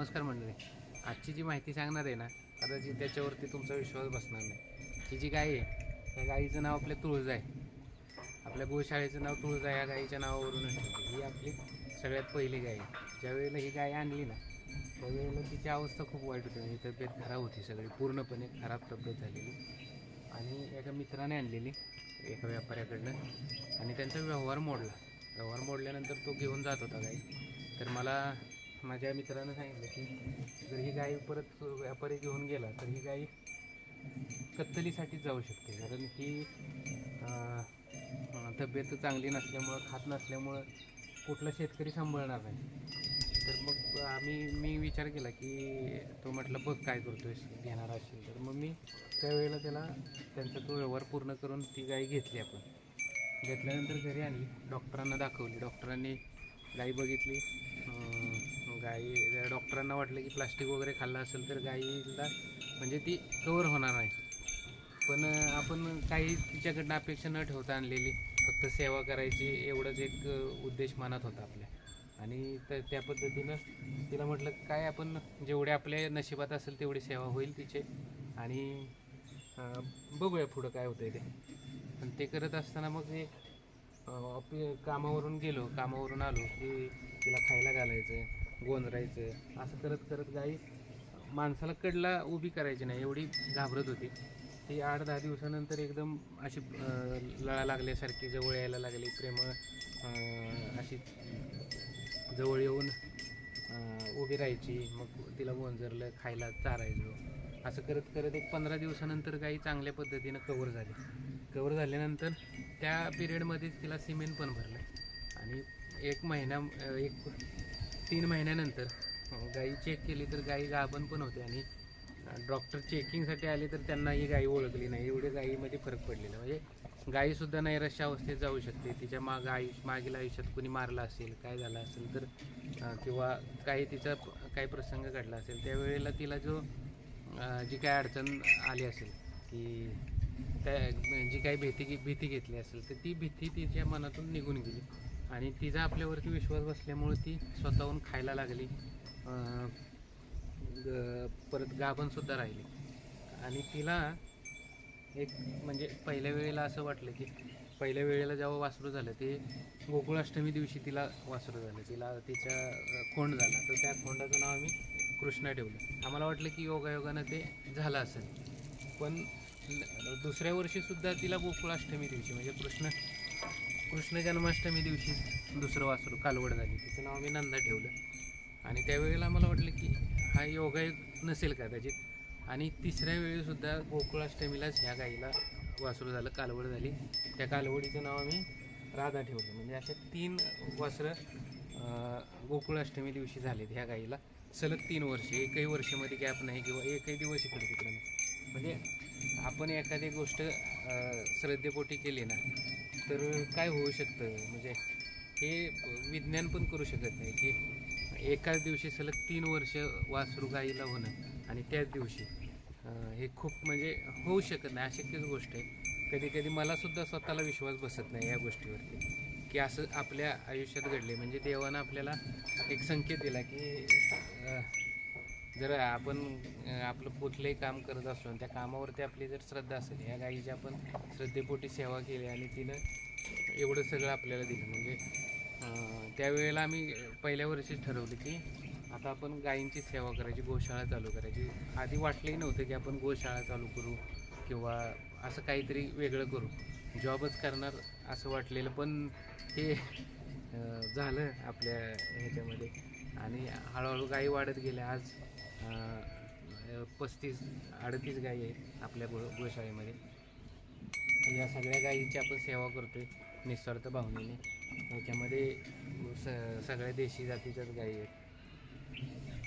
नमस्कार मंडळी. आजची जी माहिती सांगणार आहे ना कदाचित त्याच्यावरती तुमचा विश्वास बसणार नाही. ही जी गाय आहे त्या गाईचं नाव आपल्या तुळज आहे. आपल्या गोशाळेचं नाव तुळज आहे या गाईच्या नावावरूनच ही आपली सगळ्यात पहिली गाय आहे. ज्यावेळेला ही गाय आणली ना त्यावेळेला तिची अवस्था खूप वाईट होती. म्हणजे तब्येत खराब होती सगळी. पूर्णपणे खराब तब्येत झालेली. आणि एका मित्राने आणलेली एका व्यापाऱ्याकडनं. आणि त्यांचा व्यवहार मोडला. व्यवहार मोडल्यानंतर तो घेऊन जात होता गाई. तर मला माझ्या मित्रानं सांगितलं की जर ही गाय परत व्यापारी घेऊन गेला तर ही गाय कत्तलीसाठीच जाऊ शकते. कारण ही तब्येत चांगली नसल्यामुळं खात नसल्यामुळं कुठला शेतकरी सांभाळणार नाही. तर मग आम्ही मी विचार केला की तो म्हटलं बघ काय करतोय घेणार असेल तर मग मी त्यावेळेला त्याला त्यांचा तो व्यवहार पूर्ण करून ती गाय घेतली आपण. घेतल्यानंतर घरी आणली. डॉक्टरांना दाखवली. डॉक्टरांनी गाई बघितली. गाई डॉक्टरांना वाटलं की प्लास्टिक वगैरे खाल्लं असेल तर गाईला म्हणजे ती कवर होणार नाही. पण आपण काही तिच्याकडनं अपेक्षा न ठेवता आणलेली. फक्त सेवा करायची एवढंच एक उद्देश मनात होता आपल्या. आणि तर त्या पद्धतीनं तिला म्हटलं काय आपण जेवढे आपल्या नशिबात असेल तेवढी सेवा होईल तिचे. आणि बघूया पुढं काय होतं ते. आणि ते करत असताना मग एक कामावरून गेलो. कामावरून आलो की तिला खायला घालायचं आहे गोंधरायचं असं करत करत गाई माणसाला कडला उभी करायची नाही एवढी घाबरत होती. ती आठ दहा दिवसानंतर एकदम अशी लळा लागल्यासारखी जवळ यायला लागली प्रेमळ अशी जवळ येऊन उभी राहायची. मग तिला गोंजरलं खायला चारायचं. असं करत करत एक पंधरा दिवसानंतर गाई चांगल्या पद्धतीनं कवर झाली. कवर झाल्यानंतर त्या पिरियडमध्येच तिला सिमेंट पण भरलं. आणि एक महिना एक तीन महिन्यानंतर. हो, गाई चेक केली तर गाई गाभण पण होते आणि डॉक्टर चेकिंगसाठी आले तर त्यांना ही गाई ओळखली नाही. एवढे गाईमध्ये फरक पडलेला. म्हणजे गाईसुद्धा नैराश्य अवस्थेत जाऊ शकते. तिच्या माग आयुष्य मागील आयुष्यात कुणी मारलं असेल काय झालं असेल तर किंवा काही तिचा काही प्रसंग घडला असेल त्यावेळेला तिला जो जी काय अडचण आली असेल की त्या जी काही भीती भीती घेतली असेल तर ती भीती तिच्या मनातून निघून गेली. आणि तिचा आपल्यावरती विश्वास बसल्यामुळे ती स्वतःहून खायला लागली. ग- परत गाभणसुद्धा राहिली. आणि तिला एक म्हणजे पहिल्या वेळेला असं वाटलं की पहिल्या वेळेला जेव्हा वासरू झालं ते गोकुळाष्टमी दिवशी तिला वासरू झालं. तिला तिच्या खोंड झाला. तर त्या खोंडाचं नाव आम्ही कृष्णा ठेवलं. आम्हाला वाटलं की योगायोगानं ते झालं असेल. पण दुसऱ्या वर्षीसुद्धा तिला गोकुळाष्टमी दिवशी म्हणजे कृष्ण कृष्ण जन्माष्टमी दिवशी दुसरं वासरू कालवड झाली. तिचं नाव आम्ही नंदा ठेवलं. आणि त्यावेळेला आम्हाला वाटलं की हा योगायोग नसेल कदाचित. आणि तिसऱ्या वेळीसुद्धा गोकुळाष्टमीलाच ह्या गाईला वासरू झालं कालवड झाली. त्या कालवडीचं नाव आम्ही राधा ठेवलं. म्हणजे अशा तीन वासरं गोकुळाष्टमी दिवशी झालेत ह्या गाईला. सलग तीन वर्ष एकही वर्षामध्ये गॅप नाही किंवा एकही दिवस इकडे तिकडे नाही. म्हणजे आपण एखादी गोष्ट श्रद्धेपोटी केली ना तर काय होऊ शकतं? म्हणजे हे विज्ञान पण करू शकत नाही की एकाच दिवशी सलग तीन वर्ष वासरू गाईला होणं आणि त्याच दिवशी हे खूप म्हणजे होऊ शकत नाही. अशक्यच गोष्ट आहे. कधी कधी मलासुद्धा स्वतःला विश्वास बसत नाही या गोष्टीवरती. की असं आपल्या आयुष्यात घडले म्हणजे देवानं आपल्याला एक संकेत दिला की जर आपण आपलं कुठलंही काम करत असलो त्या कामावरती आपली जर श्रद्धा असेल या गाईची आपण श्रद्धेपोटी सेवा केली आणि तिनं एवढं सगळं आपल्याला दिलं. म्हणजे त्यावेळेला आम्ही पहिल्या वर्षीच ठरवलं की आता आपण गायींची सेवा करायची गोशाळा चालू करायची. आधी वाटलंही नव्हतं की आपण गोशाळा चालू करू किंवा असं काहीतरी वेगळं करू. जॉबच करणार असं वाटलेलं पण हे झालं आपल्या ह्याच्यामध्ये. आणि हळूहळू गायी वाढत गेल्या. आज पस्तीस अडतीस गायी आहेत आपल्या गो गोशाळेमध्ये. या सगळ्या गायीची आपण सेवा करतो आहे निस्वार्थ भावनेने. याच्यामध्ये स सगळ्या देशी जातीच्याच गायी आहेत.